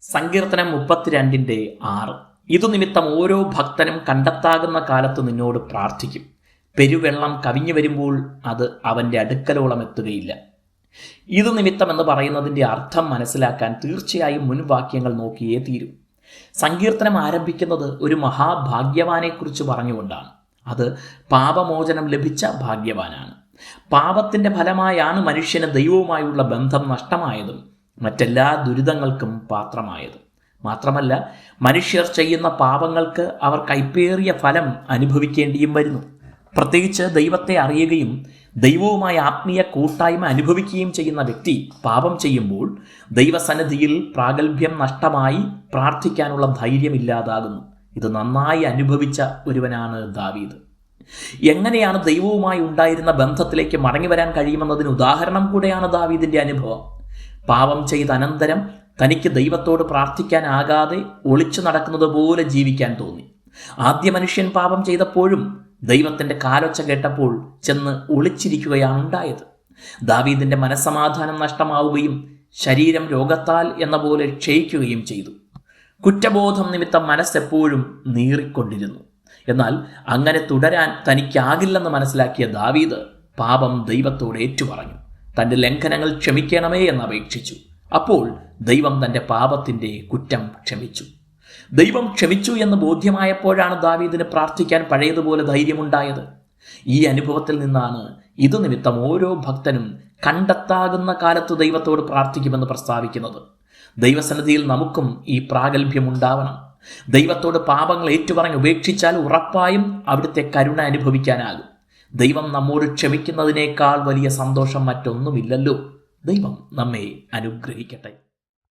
സങ്കീർത്തനം മുപ്പത്തിരണ്ടിന്റെ ആറ്. ഇതുനിമിത്തം ഓരോ ഭക്തനും കണ്ടെത്താകുന്ന കാലത്ത് നിന്നോട് പ്രാർത്ഥിക്കും. പെരുവെള്ളം കവിഞ്ഞു വരുമ്പോൾ അത് അവന്റെ അടുക്കലോളം എത്തുകയില്ല. ഇതു നിമിത്തം എന്ന് പറയുന്നതിന്റെ അർത്ഥം മനസ്സിലാക്കാൻ തീർച്ചയായും മുൻവാക്യങ്ങൾ നോക്കിയേ തീരും. സങ്കീർത്തനം ആരംഭിക്കുന്നത് ഒരു മഹാഭാഗ്യവാനെക്കുറിച്ച് പറഞ്ഞുകൊണ്ടാണ്. അത് പാപമോചനം ലഭിച്ച ഭാഗ്യവാനാണ്. പാപത്തിന്റെ ഫലമായാണ് മനുഷ്യന് ദൈവവുമായുള്ള ബന്ധം നഷ്ടമായതും മറ്റെല്ലാ ദുരിതങ്ങൾക്കും പാത്രമായത്. മാത്രമല്ല മനുഷ്യർ ചെയ്യുന്ന പാപങ്ങൾക്ക് അവർ കൈപ്പേറിയ ഫലം അനുഭവിക്കേണ്ടിയും വരുന്നു. പ്രത്യേകിച്ച് ദൈവത്തെ അറിയുകയും ദൈവവുമായ ആത്മീയ കൂട്ടായ്മ അനുഭവിക്കുകയും ചെയ്യുന്ന വ്യക്തി പാപം ചെയ്യുമ്പോൾ ദൈവസന്നിധിയിൽ പ്രാഗൽഭ്യം നഷ്ടമായി പ്രാർത്ഥിക്കാനുള്ള ധൈര്യമില്ലാതാകുന്നു ഇത് നന്നായി അനുഭവിച്ച ഒരുവനാണ് ദാവീദ്. എങ്ങനെയാണ് ദൈവവുമായി ഉണ്ടായിരുന്ന ബന്ധത്തിലേക്ക് മടങ്ങി വരാൻ കഴിയുമെന്നതിന് ഉദാഹരണം കൂടെയാണ് ദാവീദിന്റെ അനുഭവം. പാപം ചെയ്ത അനന്തരം തനിക്ക് ദൈവത്തോട് പ്രാർത്ഥിക്കാനാകാതെ ഒളിച്ചു നടക്കുന്നത് പോലെ ജീവിക്കാൻ തോന്നി. ആദ്യ മനുഷ്യൻ പാപം ചെയ്തപ്പോഴും ദൈവത്തിന്റെ കാലൊച്ച കേട്ടപ്പോൾ ചെന്ന് ഒളിച്ചിരിക്കുകയാണ് ഉണ്ടായത്. ദാവീദിന്റെ മനസ്സമാധാനം നഷ്ടമാവുകയും ശരീരം രോഗത്താൽ എന്ന പോലെ ക്ഷയിക്കുകയും ചെയ്തു. കുറ്റബോധം നിമിത്തം മനസ്സെപ്പോഴും നീറിക്കൊണ്ടിരുന്നു. എന്നാൽ അങ്ങനെ തുടരാൻ തനിക്കാകില്ലെന്ന് മനസ്സിലാക്കിയ ദാവീദ് പാപം ദൈവത്തോട് ഏറ്റുപറഞ്ഞു. തന്റെ ലംഘനങ്ങൾ ക്ഷമിക്കണമേ എന്ന് അപേക്ഷിച്ചു. അപ്പോൾ ദൈവം തന്റെ പാപത്തിന്റെ കുറ്റം ക്ഷമിച്ചു. ദൈവം ക്ഷമിച്ചു എന്ന് ബോധ്യമായപ്പോഴാണ് ദാവീദിന് പ്രാർത്ഥിക്കാൻ പഴയതുപോലെ ധൈര്യമുണ്ടായത്. ഈ അനുഭവത്തിൽ നിന്നാണ് ഇതു നിമിത്തം ഓരോ ഭക്തനും കണ്ടെത്താകുന്ന കാലത്ത് ദൈവത്തോട് പ്രാർത്ഥിക്കുമെന്ന് പ്രസ്താവിക്കുന്നത്. ദൈവസന്നിധിയിൽ നമുക്കും ഈ പ്രാഗൽഭ്യം ഉണ്ടാവണം. ദൈവത്തോട് പാപങ്ങൾ ഏറ്റുപറഞ്ഞ് ഉപേക്ഷിച്ചാൽ ഉറപ്പായും അവിടുത്തെ കരുണ അനുഭവിക്കാനാകും. ദൈവം നമ്മോട് ക്ഷമിക്കുന്നതിനേക്കാൾ വലിയ സന്തോഷം മറ്റൊന്നുമില്ലല്ലോ. ദൈവം നമ്മെ അനുഗ്രഹിക്കട്ടെ.